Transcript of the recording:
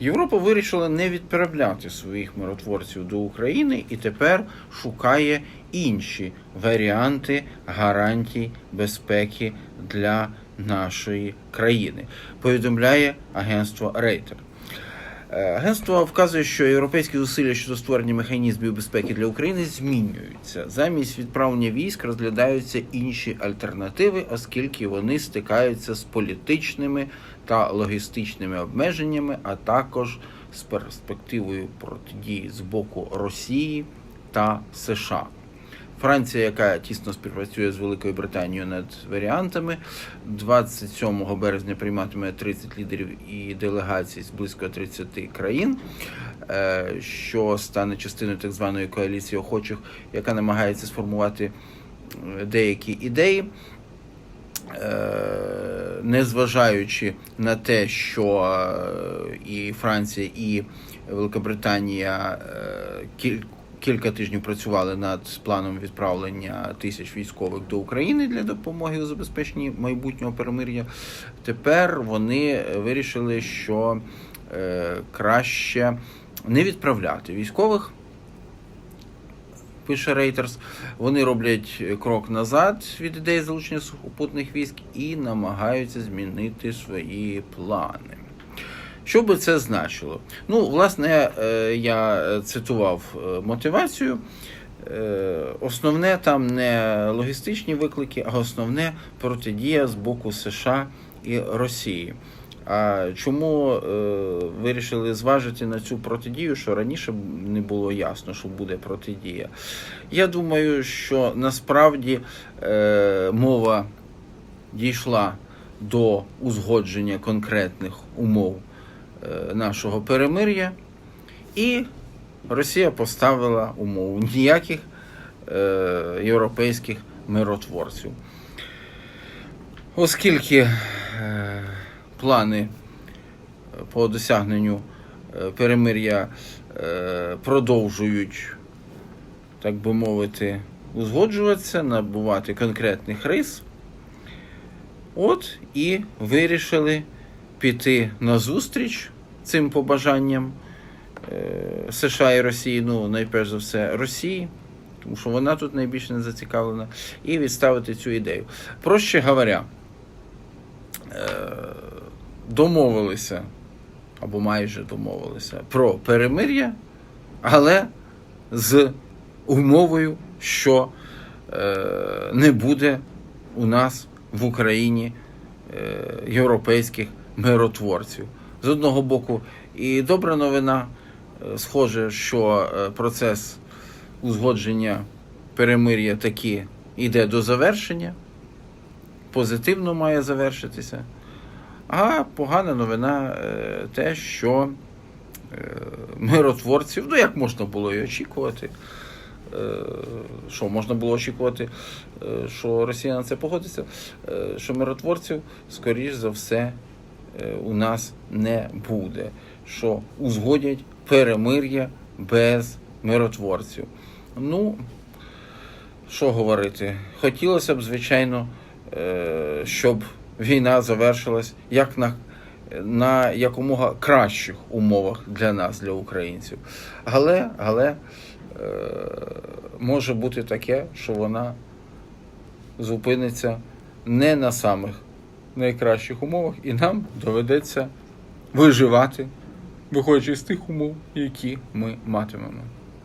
Європа вирішила не відправляти своїх миротворців до України і тепер шукає інші варіанти гарантій безпеки для нашої країни. Повідомляє агентство Рейтер. Е, Агентство вказує, що європейські зусилля щодо створення механізмів безпеки для України змінюються. Замість відправлення військ розглядаються інші альтернативи, оскільки вони стикаються з політичними та логістичними обмеженнями, а також з перспективою протидії з боку Росії та США. Франція, яка тісно співпрацює з Великою Британією над варіантами, 27 березня прийматиме 30 лідерів і делегацій з близько 30 країн, е, що стане частиною так званої коаліції охочих, яка намагається сформувати е, деякі ідеї. Е, Незважаючи на те, що і Франція, і Великобританія кілька тижнів працювали над планом відправлення тисяч військових до України для допомоги у забезпеченні майбутнього перемир'я. Тепер вони вирішили, що е, краще не відправляти військових. Пише Рейтерс, вони роблять крок назад від ідеї залучення сухопутних військ і намагаються змінити свої плани. Що би це значило? Ну, власне, е, я цитував е, мотивацію. Е, Основне там не логістичні виклики, а основне протидія з боку США і Росії. А чому е, вирішили зважити на цю протидію, що раніше не було ясно, що буде протидія? Я думаю, що насправді е, мова дійшла до узгодження конкретних умов е, нашого перемир'я, і Росія поставила умову ніяких е, європейських миротворців. Оскільки е, плани по досягненню е, перемир'я е, продовжують, так би мовити, узгоджуватися, набувати конкретних рис. От і вирішили піти на зустріч цим побажанням е, США і Росії, ну, найперш за все, Росії, тому що вона тут найбільше не зацікавлена, і відставити цю ідею. Проще говоря, е, домовилися, або майже домовилися про перемир'я, але з умовою, що е, не буде у нас в Україні європейських миротворців. З одного боку, і добра новина, е, схоже, що е, процес узгодження перемир'я таки йде до завершення, позитивно має завершитися. А погана новина е, те, що миротворців, ну як можна було і очікувати, що можна було очікувати, що Росія на це погодиться, що миротворців, скоріш за все, у нас не буде, що узгодять перемир'я без миротворців. Ну, що говорити? Хотілося б, звичайно, е, щоб війна завершилась як на, на якомога кращих умовах для нас, для українців. Але, але е, може бути таке, що вона зупиниться не на самих найкращих умовах, і нам доведеться виживати, виходячи з тих умов, які ми матимемо.